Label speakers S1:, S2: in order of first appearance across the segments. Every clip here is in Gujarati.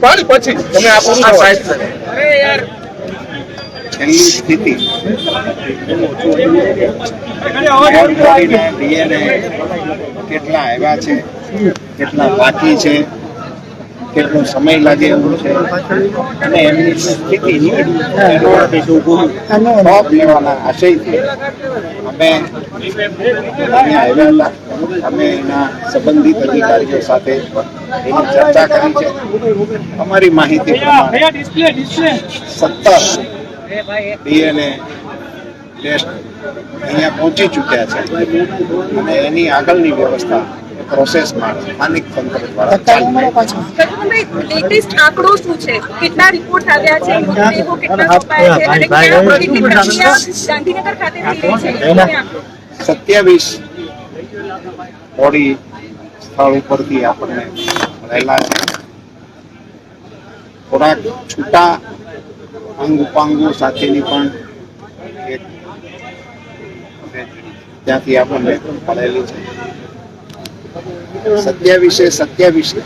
S1: પણ પછી તમે આપો આ સાહેબ
S2: છેલ્લી સ્થિતિ. ડીએનએ કેટલા આવ્યા છે કેટલા બાકી છે કેટલો સમય લાગે એવું છે. અને એમની સ્થિતિ ટોપ લેવાના આશયથી. અમે અમે એના સંબંધિત અધિકારીઓ સાથે એની ચર્ચા કરી છે અમારી માહિતી સત્તર ડીએનએ ટેસ્ટ અહીંયા પહોંચી ચૂક્યા છે અને એની આગળની વ્યવસ્થા પ્રોસેસમાં સ્થાનિક સત્યાવીસ હોળી સ્થળ ઉપરથી આપણને મળેલા છે. થોડાક છૂટા અંગ ઉપાંગો સાથેની પણ એક ત્યાંથી આપણને મળેલી છે. સત્યાવીસે વિશે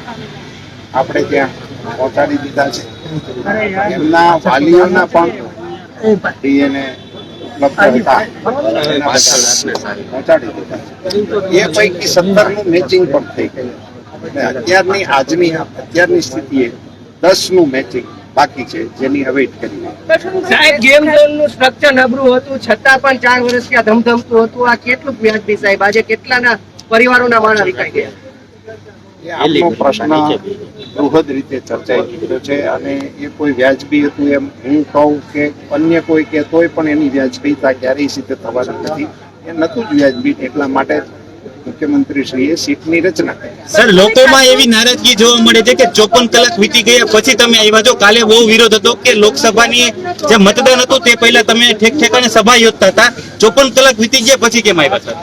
S2: આપણે ત્યાં પહોંચાડી દીધા છે. એમના વાલીઓના પણ. ડીએનએ એ પૈકી સત્તરનું મેચિંગ પણ થઈ ગયું. અત્યારની આજની અત્યારની સ્થિતિએ દસનું મેચિંગ બાકી છે જેની અવેટ કરી
S3: સાહેબ ગેમ ઝોનનું સ્ટ્રક્ચર નબળું હતું છતાં પણ ચાર વર્ષથી આ ધમધમતું હતું. આ કેટલું વ્યાજબી સાહેબ? આજે કેટલાના પરિવારોના માણસ વિકાઈ ગયા?
S2: એ આપનો પ્રશ્ન બૃહદ રીતે ચર્ચાઈ ચૂક્યો છે અને એ કોઈ વ્યાજબી હતું એમ હું કહું કે અન્ય કોઈ કે તોય પણ એની વ્યાજબીતા ક્યારેય સિદ્ધ થવાની નથી. એ નતું જ વ્યાજબી એટલા માટે મુખ્યમંત્રી સીટની રચના
S4: સર લોકોમાં એવી નારાજગી જોવા મળે છે કે ચોપન કલાક વીતી ગયા પછી તમે આવ્યા છો. કાલે બહુ વિરોધ હતો કે લોકસભાની જે મતદાન હતું તે પહેલા તમે ઠેક ઠેકાણે સભા યોજતા હતા. ચોપન કલાક વીતી ગયા પછી કેમ આવ્યા સર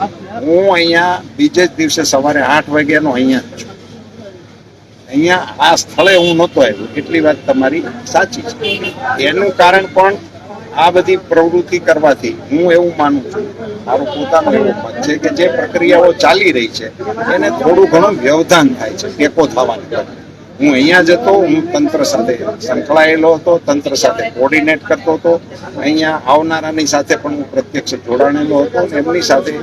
S2: હું અહીંયા બીજે જ દિવસે સવારે આઠ વાગ્યાનો અહીંયા છું. અહીંયા આ સ્થળે હું નહોતો આવ્યો. એટલી વાત તમારી સાચી છે. એનું કારણ પણ આ બધી પ્રવૃત્તિ કરવાથી હું એવું માનું છું. મારું પોતાનું એવું મત છે કે જે પ્રક્રિયાઓ ચાલી રહી છે, એને થોડું ઘણું વ્યવધાન થાય છે, ટેકો થવાની. હું અહીંયા જતો હું તંત્ર સાથે સંકળાયેલો હતો તંત્ર સાથે કોર્ડિનેટ કરતો હતો. અહીંયા આવનારાની સાથે પણ હું પ્રત્યક્ષ જોડાણેલો હતો એમની સાથે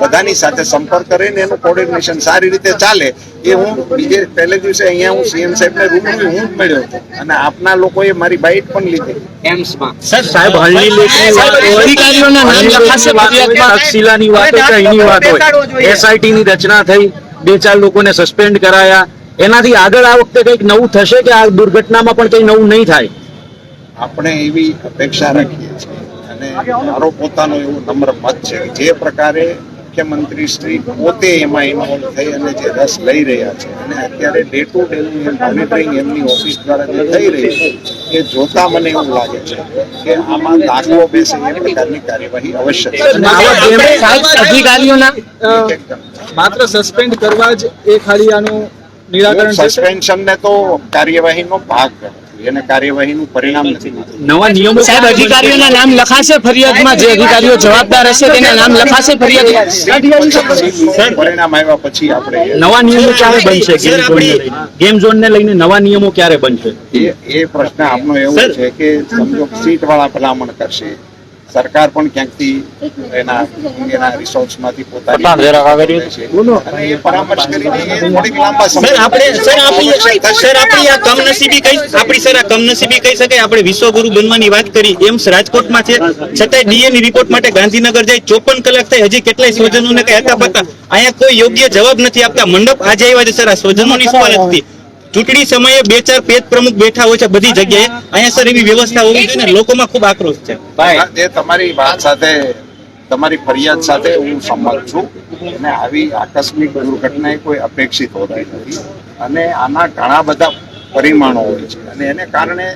S2: બધાની સાથે સંપર્ક કરીને એનું કોર્ડિનેશન સારી રીતે ચાલે એ હું બીજે પહેલે દિવસે અહીંયા હું સીએમ સાહેબને રૂબરૂ હું જ મળ્યો હતો અને આપના લોકોએ મારી બાઇટ પણ લીધી.
S3: એમ્સમાં.
S4: સર
S5: સાહેબ હળની વાત
S4: અધિકારીઓના નામ લખાશે
S5: વાત હોય, તક્ષશિલાની વાત કે અહીંની વાત એસઆઈટી ની રચના થઈ બે ચાર લોકોને સસ્પેન્ડ કરાયા. એનાથી આગળ આ વખતે કંઈક નવું થશે કે આ દુર્ઘટનામાં પણ કંઈ નવું નહીં થાય
S2: આપણે એવી અપેક્ષા રાખીએ છીએ અને મારો પોતાનો એવો નમ્ર મત છે જે પ્રકારે મુખ્યમંત્રી શ્રી પોતે એમાં ઇન્વોલ્વ થઈ અને જે રસ લઈ રહ્યા છે અને અત્યારે ડે ટુ ડે મોનિટરિંગ એમની ઓફિસ દ્વારા જે થઈ રહી છે એ જોતા મને એવું લાગે છે કે આમાં દાખલો બેસે એ પ્રકારની કાર્યવાહી અવશ્ય છે.
S4: અધિકારીઓના
S6: માત્ર સસ્પેન્ડ કરવા જ એ ખાલી આનું નિરાકરણ
S2: સસ્પેન્શન ને તો કાર્યવાહીનો ભાગ ગણું છું. એને કાર્યવાહીનું પરિણામ નથી
S5: નવા નિયમો
S4: સાહેબ અધિકારીઓના નામ લખાશે ફરિયાદમાં જે અધિકારીઓ જવાબદાર હશે તેના નામ લખાશે ફરિયાદ
S2: પરિણામ આવ્યા પછી આપણે
S5: નવા નિયમો ક્યારે બનશે ગેમ ઝોન
S4: ને
S5: લઈને? નવા નિયમો ક્યારે બનશે?
S2: એ એ પ્રશ્ન આપનો એવો છે કે સમજો સીટ વાળા ભલામણ કરશે. સરકાર પણ ક્યાંકથી એના એના રિસોર્સમાંથી પોતાની અને એ પરામર્શ કરીને એ થોડીક લાંબા સમય
S4: આપણે સર આપણી સર આપણી આ કમનસીબી કઈ આપણી સર આ કમનસીબી કહી શકાય આપણે વિશ્વગુરુ બનવાની વાત કરી. એમ્સ રાજકોટમાં છે. છતાંય ડીએની રિપોર્ટ માટે ગાંધીનગર જાય. ચોપન કલાક થઈ હજી કેટલાય સ્વજનોને કઈ હતા પતા. અહીંયા કોઈ યોગ્ય જવાબ નથી આપતા. મંડપ આજે આવ્યા છે સર. આ સ્વજનોની સવાલ હતી? ચૂંટણી સમયે બે ચાર પેજ પ્રમુખ બેઠા હોય છે, બધી જગ્યાએ. અહીંયા સર એવી વ્યવસ્થા હોવી જોઈએ ને, લોકોમાં ખૂબ આક્રોશ છે.
S2: ભાઈ એ તમારી વાત સાથે, તમારી ફરિયાદ સાથે હું સંમત છું. અને આવી આકસ્મિક દુર્ઘટના કોઈ અપેક્ષિત હોતી નથી. અને આના ઘણા બધા પરિમાણો હોય છે. અને એને કારણે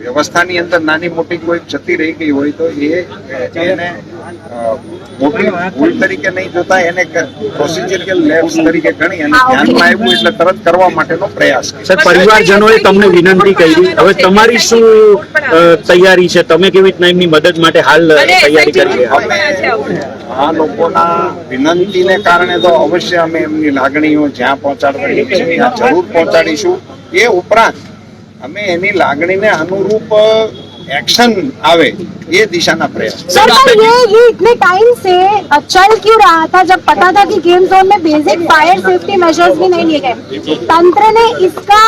S2: વ્યવસ્થાની અંદર નાની મોટી કોઈ ક્ષતિ રહી ગઈ હોય તો એ એને મોટી ભૂલ તરીકે નહીં જોતા એને પ્રોસિજરિયલ લેબ્સ તરીકે ગણી અને ધ્યાનમાં આવ્યું એટલે તરત કરવા માટેનો પ્રયાસ.
S5: સર પરિવારજનોએ તમને વિનંતી કરી. હવે તમારી શું તૈયારી છે? તમે કેવી રીતના એમની મદદ માટે હાલ તૈયારી કરી.
S2: આ લોકોના વિનંતીને કારણે તો અવશ્ય અમે એમની લાગણીઓ જ્યાં પહોંચાડવાની છે ત્યાં જરૂર પહોંચાડીશું. એ ઉપરાંત અમે એની લાગણીને અનુરૂપ एक्शन आवे ये दिशा ना प्रयास
S7: सर पर ये ये इतने टाइम से चल क्यों रहा था जब पता था कि गेम जोन में बेसिक फायर सेफ्टी मेजर्स भी नहीं लिए गए तंत्र ने इसका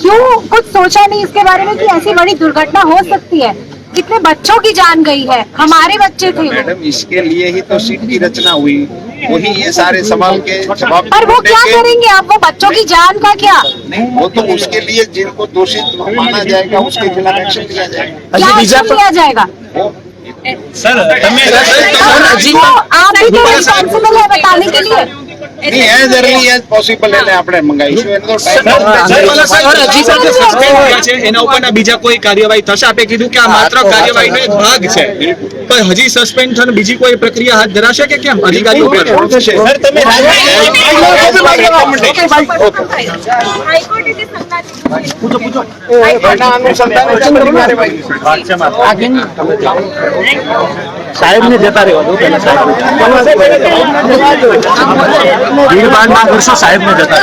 S7: क्यों कुछ सोचा नहीं इसके बारे में कि ऐसी बड़ी दुर्घटना हो सकती है कितने बच्चों की जान गई है हमारे बच्चे थे
S2: मैडम इसके लिए ही तो सीट की रचना हुई वही ये सारे सवाल के जवाब
S7: पर वो क्या करेंगे? आप वो बच्चों की जान का क्या?
S2: नहीं वो तो उसके लिए जिनको दोषी माना जाएगा उसके खिलाफ एक्शन अच्छा, लिया जाएगा।
S7: क्या लिया जाएगा? सर तो आप भी तो रिस्पॉन्सिबल है बताने के लिए।
S2: એઝ અર્લી એઝ પોસિબલ આપણે મંગાવીશું એનો
S6: છે એના ઉપરના બીજા કોઈ કાર્યવાહી થશે આપે કીધું કે આ માત્ર કાર્યવાહીનો એક ભાગ છે પણ હજી સસ્પેન્ડ થવાની બીજી કોઈ પ્રક્રિયા હાથ ધરાશે કે કેમ અધિકારીઓ પર
S4: સર
S2: પૂછો પૂછો
S5: સાહેબ ને જતા રહેવા દો સાહેબ. ભીડ ભાડ ના કરશો સાહેબ ને જતા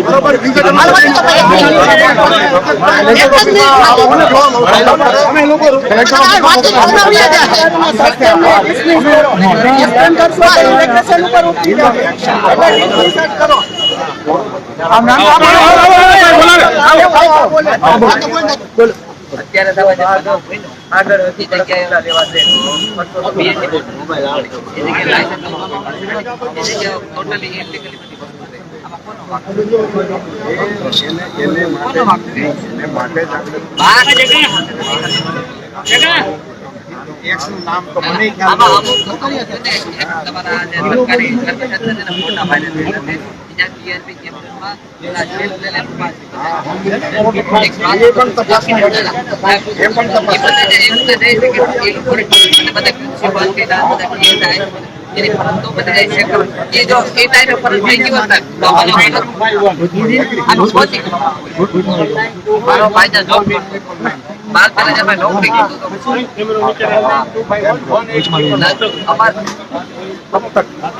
S1: બરોબર વિગત અમે લોકો
S8: અત્યારે દવા જે બનાવ બધું આગળ હતી જગ્યાએ લેવા છે. એ જગ્યાએ લાયસન્સ. એ જગ્યાએ totally illegally બધી વસ્તુ છે.
S2: એને માટે એને માટે જ આપણે
S8: વાંક
S2: એક્સનું નામ તો મને ખ્યાલ
S8: આમાં
S2: નથી.
S8: અમુક લોકો છે ને, એક તમારા જે સરકારી કર્મચારી છે ને, મોટા ભાઈને થઈ જશે. બીજા TRP કેમ્પમાં પેલા જેલ લેલે ઊભા છે. એક વાત
S2: એ પણ તપાસમાં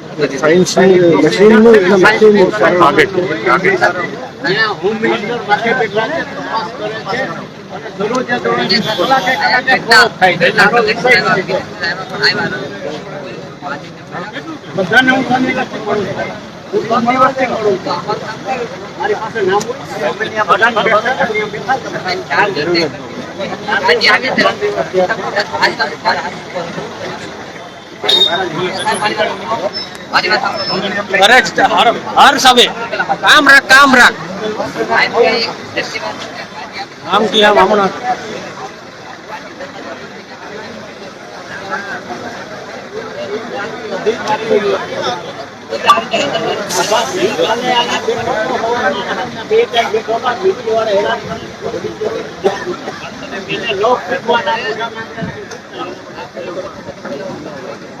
S8: છે કે એ અને બધા પ્રિન્સિપાલ કે ના બધા PSI એની ફરજ તો બધી જાય છે. ખબર. એ જો એ ટાઈમે ફરજ થઈ ગઈ હોત ને, તો આનો મતલબ આનું પહોંચી ગયું. મારો ભાઈ ત્યાં job
S2: મત.
S4: હર સવે. કામ રાખ કામ રાખ. આમ કે
S8: આ
S9: બધા બધા પ્રોબ્લેમ તો જોડે
S8: હા,